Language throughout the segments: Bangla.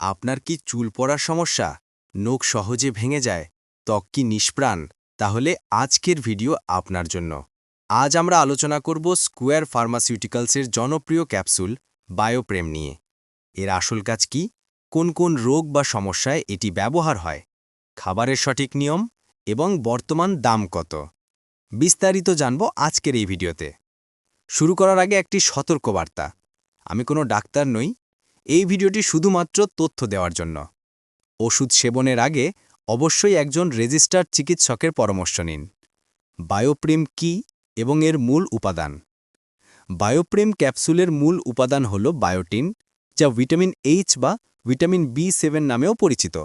আপনার কি চুল পড়ার সমস্যা? নখ সহজে ভেঙে যায়। ত্বক কি নিষ্প্রাণ? তাহলে আজকের ভিডিও আপনার জন্য। আজ আমরা আলোচনা করব স্কোয়ার ফার্মাসিউটিক্যালসের জনপ্রিয় ক্যাপসুল, বায়োপ্রেম নিয়ে। এর আসল কাজ কি? কোন কোন রোগ বা সমস্যায় এটি ব্যবহার হয়? খাবারের সঠিক নিয়ম এবং বর্তমান দাম কত? বিস্তারিত জানব আজকের এই ভিডিওতে। শুরু করার আগে একটি সতর্কবার্তা। আমি কোনো ডাক্তার নই এই ভিডিওটি শুধুমাত্র তথ্য দেওয়ার জন্য। ওষুধ সেবনের আগে অবশ্যই একজন রেজিস্টার্ড চিকিৎসকের পরামর্শ নিন। বায়োপ্রেম কি এবং এর মূল উপাদান? বায়োপ্রেম ক্যাপসুলের মূল উপাদান হল বায়োটিন, যা ভিটামিন এইচ বা ভিটামিন বি সেভেন নামেও পরিচিত।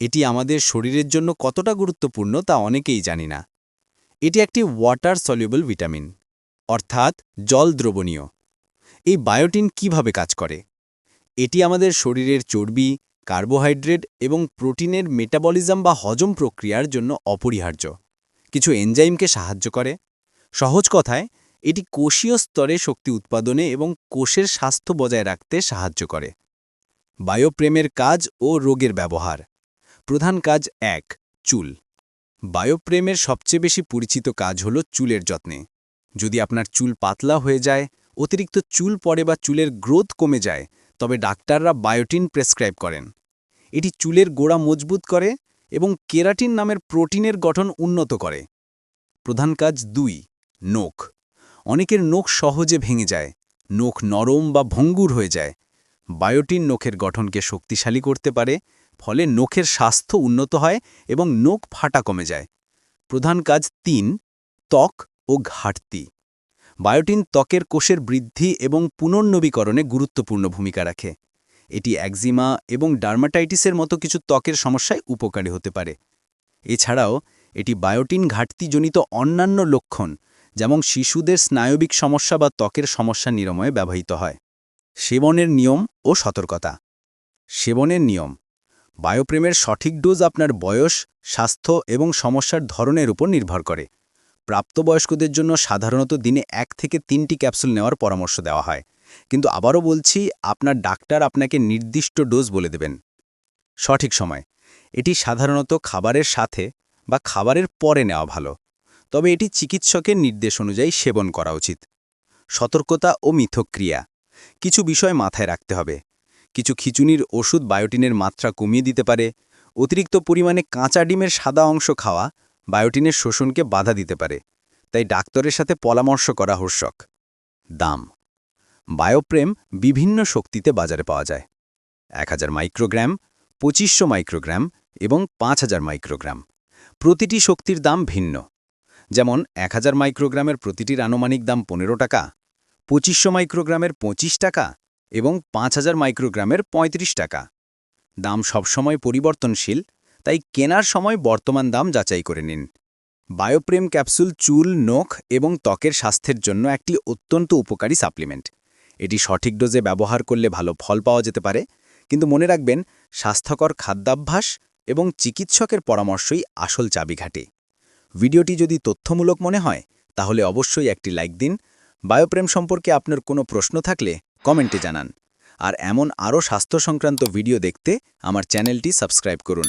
এটি আমাদের শরীরের জন্য কতটা গুরুত্বপূর্ণ তা অনেকেই জানি না। এটি একটি ওয়াটার সলিউবল ভিটামিন, অর্থাৎ জল দ্রবণীয়। এই বায়োটিন কীভাবে কাজ করে? এটি আমাদের শরীরের চর্বি, কার্বোহাইড্রেট এবং প্রোটিনের মেটাবলিজম বা হজম প্রক্রিয়ার জন্য অপরিহার্য। কিছু এনজাইমকে সাহায্য করে। সহজ কথায়, এটি কোষীয় স্তরে শক্তি উৎপাদনে এবং কোষের স্বাস্থ্য বজায় রাখতে সাহায্য করে। বায়োপ্রেমের কাজ ও রোগের ব্যবহার। প্রধান কাজ এক, চুল। বায়োপ্রেমের সবচেয়ে বেশি পরিচিত কাজ হল চুলের যত্নে। যদি আপনার চুল পাতলা হয়ে যায়, অতিরিক্ত চুল পড়ে বা চুলের গ্রোথ কমে যায় তবে ডাক্তাররা বায়োটিন প্রেসক্রাইব করেন। এটি চুলের গোড়া মজবুত করে এবং কেরাটিন নামের প্রোটিনের গঠন উন্নত করে। প্রধান কাজ দুই, নখ। অনেকের নখ সহজে ভেঙে যায়, নখ নরম বা ভঙ্গুর হয়ে যায়। বায়োটিন নখের গঠনকে শক্তিশালী করতে পারে, ফলে নখের স্বাস্থ্য উন্নত হয় এবং নখ ফাটা কমে যায়। প্রধান কাজ তিন, ত্বক ও ঘাটতি। বায়োটিন ত্বকের কোষের বৃদ্ধি এবং পুনর্নবীকরণে গুরুত্বপূর্ণ ভূমিকা রাখে। এটি একজিমা এবং ডার্মাটাইটিসের মতো কিছু ত্বকের সমস্যায় উপকারী হতে পারে। এছাড়াও, এটি বায়োটিন ঘাটতিজনিত অন্যান্য লক্ষণ, যেমন শিশুদের স্নায়বিক সমস্যা বা ত্বকের সমস্যা নিরাময়ে ব্যবহৃত হয়। সেবনের নিয়ম ও সতর্কতা। সেবনের নিয়ম। বায়োপ্রেমের সঠিক ডোজ আপনার বয়স, স্বাস্থ্য এবং সমস্যার ধরনের উপর নির্ভর করে। প্রাপ্তবয়স্কদের জন্য সাধারণত দিনে এক থেকে তিনটি ক্যাপসুল নেওয়ার পরামর্শ দেওয়া হয়। কিন্তু আবারও বলছি, আপনার ডাক্তার আপনাকে নির্দিষ্ট ডোজ বলে দেবেন। সঠিক সময়। এটি সাধারণত খাবারের সাথে বা খাবারের পরে নেওয়া ভালো। তবে এটি চিকিৎসকের নির্দেশ অনুযায়ী সেবন করা উচিত। সতর্কতা ও মিথক্রিয়া। কিছু বিষয় মাথায় রাখতে হবে। কিছু খিচুনির ওষুধ বায়োটিনের মাত্রা কমিয়ে দিতে পারে। অতিরিক্ত পরিমাণে কাঁচা ডিমের সাদা অংশ খাওয়া বায়োটিনের শোষণকে বাধা দিতে পারে, তাই ডাক্তারের সাথে পরামর্শ করা আবশ্যক দাম। বায়োপ্রেম বিভিন্ন শক্তিতে বাজারে পাওয়া যায়। এক হাজার মাইক্রোগ্রাম, পঁচিশশো মাইক্রোগ্রাম এবং পাঁচ হাজার মাইক্রোগ্রাম। প্রতিটি শক্তির দাম ভিন্ন। যেমন, এক হাজার মাইক্রোগ্রামের প্রতিটির আনুমানিক দাম পনেরো টাকা, পঁচিশশো মাইক্রোগ্রামের পঁচিশ টাকা এবং পাঁচ হাজার মাইক্রোগ্রামের ৩৫ টাকা। দাম সবসময় পরিবর্তনশীল তাই কেনার সময় বর্তমান দাম যাচাই করে নিন। বায়োপ্রেম ক্যাপসুল, চুল, নখ এবং ত্বকের স্বাস্থ্যের জন্য একটি অত্যন্ত উপকারী সাপ্লিমেন্ট। এটি সঠিক ডোজে ব্যবহার করলে ভালো ফল পাওয়া যেতে পারে, কিন্তু মনে রাখবেন, স্বাস্থ্যকর খাদ্যাভ্যাস এবং চিকিৎসকের পরামর্শই আসল চাবিঘাটে ভিডিওটি যদি তথ্যমূলক মনে হয়, তাহলে অবশ্যই একটি লাইক দিন। বায়োপ্রেম সম্পর্কে আপনার কোনো প্রশ্ন থাকলে কমেন্টে জানান। আর এমন আরও স্বাস্থ্য সংক্রান্ত ভিডিও দেখতে আমার চ্যানেলটি সাবস্ক্রাইব করুন।